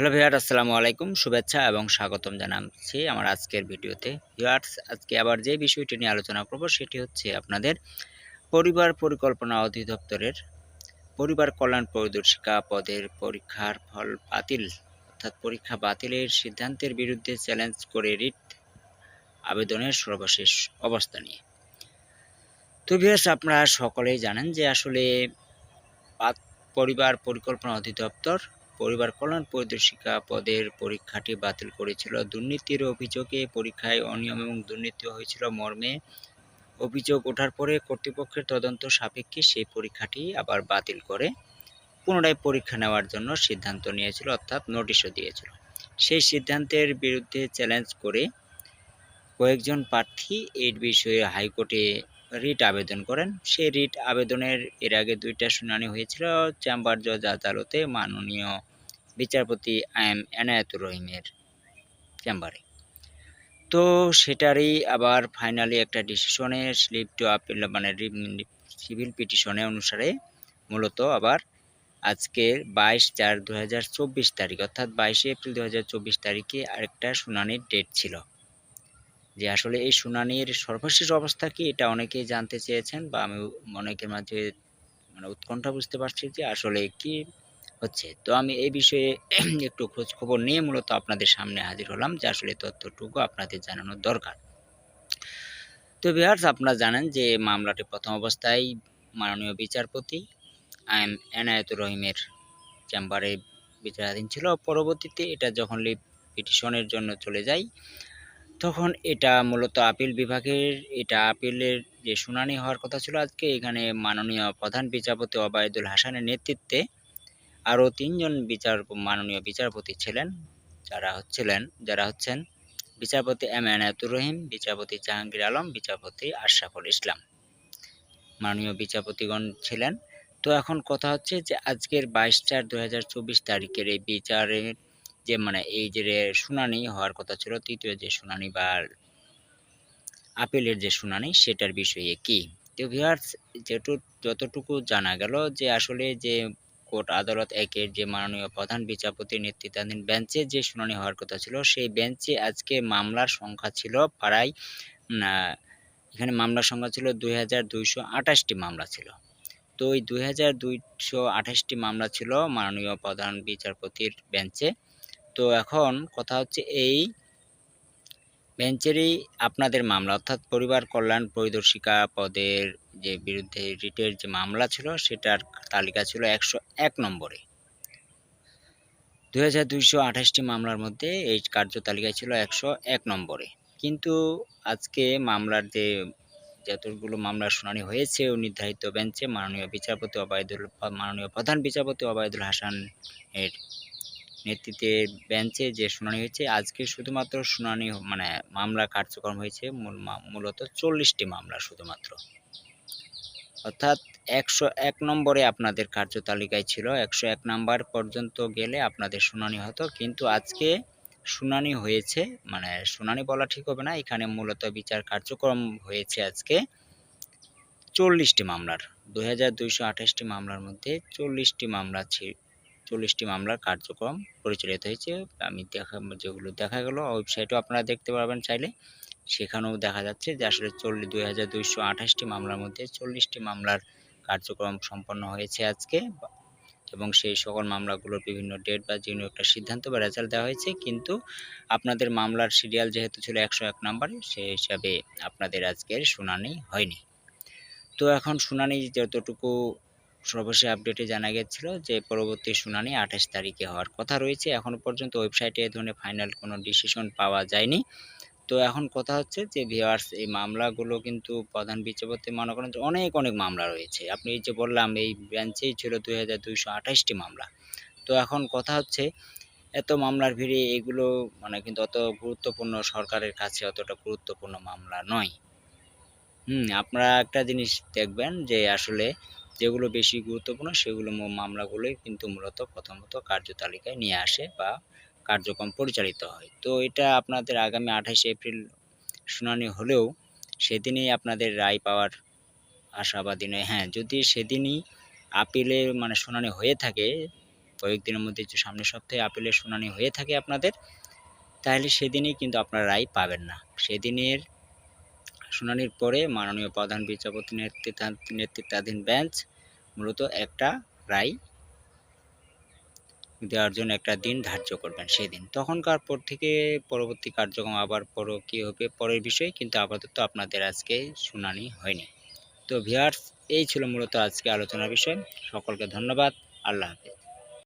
Hello ভিয়ার আসসালামু আলাইকুম, শুভেচ্ছা এবং স্বাগতম জানাচ্ছি আমার আজকের ভিডিওতে। ভিউয়ার্স, আজকে আবার যে বিষয়টি নিয়ে আলোচনা করব সেটি হচ্ছে আপনাদের পরিবার পরিকল্পনা অধিদপ্তরের পরিবার কল্যাণ পরিদর্শিকা পদের পরীক্ষার ফল বাতিল, অর্থাৎ পরীক্ষা বাতিলের সিদ্ধান্তের বিরুদ্ধে চ্যালেঞ্জ করে রিট আবেদনের সর্বশেষ অবস্থা নিয়ে। তো ভিউয়ার্স, আপনারা সকলেই জানেন যে আসলে পরিবার পরিকল্পনা অধিদপ্তর পরিবার কল্যাণ পরিদর্শিকা পদের পরীক্ষাটি বাতিল করেছিল। দুর্নীতির অভিযোগে পরীক্ষায় অনিয়ম এবং দুর্নীতি হয়েছিল মর্মে। অভিযোগ ওঠার পরে কর্তৃপক্ষের তদন্ত সাপেক্ষে সেই পরীক্ষাটি আবার বাতিল করে। পুনরায় পরীক্ষা নেওয়ার জন্য সিদ্ধান্ত নিয়েছিল, অর্থাৎ নোটিশও দিয়েছিল। সেই সিদ্ধান্তের বিরুদ্ধে চ্যালেঞ্জ করে কয়েকজন প্রার্থী এই বিষয়ে হাইকোর্টে রিট আবেদন করেন। সেই রিট আবেদনের এর আগে দুইটা শুনানি হয়েছিল, চেম্বার জজ আদালতে মাননীয় বিচারপতি এম এনায়েতুর রহিমের চেম্বারে। তো সেটারই আবার ফাইনালি একটা ডিসিশনে স্লিপ টু আপিল মানে সিভিল পিটিশনে অনুসারে মূলত আবার আজকে বাইশ চার দু তারিখ, অর্থাৎ বাইশে এপ্রিল দু হাজার চব্বিশ তারিখে আরেকটা শুনানির ডেট ছিল। যে আসলে এই শুনানির সর্বশেষ অবস্থা কি এটা অনেকেই জানতে চেয়েছেন বা আমি অনেকের মাঝে মানে উৎকণ্ঠা বুঝতে পারছি যে আসলে কি হচ্ছে। তো আমি এই বিষয়ে একটু খোঁজ খবর নিয়ে মূলত আপনাদের সামনে হাজির হলাম যে আসলে তথ্যটুকু আপনাদের জানানোর দরকার। তো বিহার্স আপনারা জানেন যে মামলাটি প্রথম অবস্থায় মাননীয় বিচারপতি এম এনায়েতুর রহিমের চেম্বারে বিচারাধীন ছিল। পরবর্তীতে এটা যখন লিভ পিটিশনের জন্য চলে যায় তখন এটা মূলত আপিল বিভাগের, এটা আপিলের যে শুনানি হওয়ার কথা ছিল আজকে, এখানে মাননীয় প্রধান বিচারপতি ওবায়দুল হাসানের নেতৃত্বে আরও তিনজন বিচার মাননীয় বিচারপতি ছিলেন। যারা হচ্ছিলেন, যারা হচ্ছেন বিচারপতি এম এনায়তুর রহিম, বিচারপতি জাহাঙ্গীর আলম, বিচারপতি আশরাফুল ইসলাম। মাননীয় বিচারপতিগণ ছিলেন। তো এখন কথা হচ্ছে যে আজকের বাইশ চার দু তারিখের এই বিচারের যে মানে এই যে শুনানি হওয়ার কথা ছিল, তৃতীয় যে শুনানি বা আপিলের যে শুনানি সেটার বিষয়ে কি? তো ভিউয়ার্স যেটু, যতটুকু জানা গেল যে আসলে যে কোর্ট আদালত একের যে মাননীয় প্রধান বিচারপতি নেতৃত্বাধীন বেঞ্চে যে শুনানি হওয়ার কথা ছিল, সেই বেঞ্চে আজকে মামলার সংখ্যা ছিল প্রায় এখানে মামলার সংখ্যা ছিল দুই মামলা ছিল। তো ওই দুই মামলা ছিল মাননীয় প্রধান বিচারপতির বেঞ্চে। তো এখন কথা হচ্ছে এই বেঞ্চেরই আপনাদের মামলা, অর্থাৎ পরিবার কল্যাণ পরিদর্শিকা পদের যে বিরুদ্ধে রিটের যে মামলা ছিল, সেটার তালিকা ছিল একশো এক নম্বরে। দুই হাজার দুইশো আঠাশটি মামলার মধ্যে এই কার্য তালিকায় ছিল একশো এক নম্বরে। কিন্তু আজকে মামলার যে যতগুলো মামলার শুনানি হয়েছে নির্ধারিত বেঞ্চে মাননীয় বিচারপতি অবায়দুল মাননীয় প্রধান বিচারপতি অবায়দুল হাসান এর নেতৃত্বে বেঞ্চে যে শুনানি হয়েছে, আজকে শুধুমাত্র শুনানি মানে মামলা কার্যক্রম হয়েছে মূলত চল্লিশটি মামলা শুধুমাত্র। অর্থাৎ একশো এক নম্বরে আপনাদের কার্য তালিকায় ছিল, একশো এক নম্বর পর্যন্ত গেলে আপনাদের শুনানি হতো, কিন্তু আজকে শুনানি হয়েছে মানে শুনানি বলা ঠিক হবে না, এখানে মূলত বিচার কার্যক্রম হয়েছে আজকে চল্লিশটি মামলার, দুই হাজার মামলার মধ্যে চল্লিশটি মামলা চল্লিশটি মামলার কার্যক্রম পরিচালিত হয়েছে। আমি দেখা, যেগুলো দেখা গেল ওয়েবসাইটও আপনারা দেখতে পারবেন চাইলে। সেখানেও দেখা যাচ্ছে যে আসলে চল্লিশ দুই হাজার দুইশো আঠাশটি মামলার মধ্যে চল্লিশটি মামলার কার্যক্রম সম্পন্ন হয়েছে আজকে। এবং সেই সকল মামলাগুলোর বিভিন্ন ডেট বা যে একটা সিদ্ধান্ত বা রেজাল্ট দেওয়া হয়েছে। কিন্তু আপনাদের মামলার সিরিয়াল যেহেতু ছিল একশো এক নম্বরে, সেই হিসাবে আপনাদের আজকের শুনানি হয়নি। তো এখন শুনানি যতটুকু সর্বশেষ আপডেটে জানা গেছিল যে, পরবর্তী শুনানি আঠাশ তারিখে হওয়ার কথা রয়েছে। এখনও পর্যন্ত ওয়েবসাইটে এ ধরনের ফাইনাল কোনো ডিসিশন পাওয়া যায়নি। তো এখন কথা হচ্ছে যে ভিওয়ার্স এই মামলাগুলো কিন্তু প্রধান বিচারপতি মনে করেন যে, অনেক অনেক মামলা রয়েছে। আপনি যে বললাম, এই বেঞ্চেই ছিল দুই হাজার দুইশো আঠাশটি মামলা। তো এখন কথা হচ্ছে, এত মামলার ভিড়ে এগুলো মানে কিন্তু অত গুরুত্বপূর্ণ সরকারের কাছে অতটা গুরুত্বপূর্ণ মামলা নয়। হুম, আপনারা একটা জিনিস দেখবেন যে, আসলে যেগুলো বেশি গুরুত্বপূর্ণ সেগুলো মামলাগুলোই কিন্তু মূলত প্রথমত কার্যতালিকায় নিয়ে আসে বা কার্যক্রম পরিচালিত হয়। তো এটা আপনাদের আগামী আঠাশে এপ্রিল শুনানি হলেও সেদিনই আপনাদের রায় পাওয়ার আশাবাদী নয়। হ্যাঁ যদি সেদিনই আপিলে মানে শুনানি হয়ে থাকে, কয়েকদিনের মধ্যে যে সামনের সপ্তাহে আপিলের শুনানি হয়ে থাকে আপনাদের, তাহলে সেদিনই কিন্তু আপনারা রায় পাবেন না। সেদিনের শুনানির পরে মাননীয় প্রধান বিচারপতি নেতৃত্বা- নেতৃত্বাধীন বেঞ্চ মূলত একটা রায় দেওয়ার জন্য একটা দিন ধার্য করবেন সেই দিন। তখনকার পর থেকে পরবর্তী কার্যক্রম আবার পর কী হবে, পরের বিষয়, কিন্তু আপাতত আপনাদের আজকে শুনানি হয়নি। তো ভিয়ার্স এই ছিল মূলত আজকে আলোচনার বিষয়। সকলকে ধন্যবাদ। আল্লাহ হাফেজ।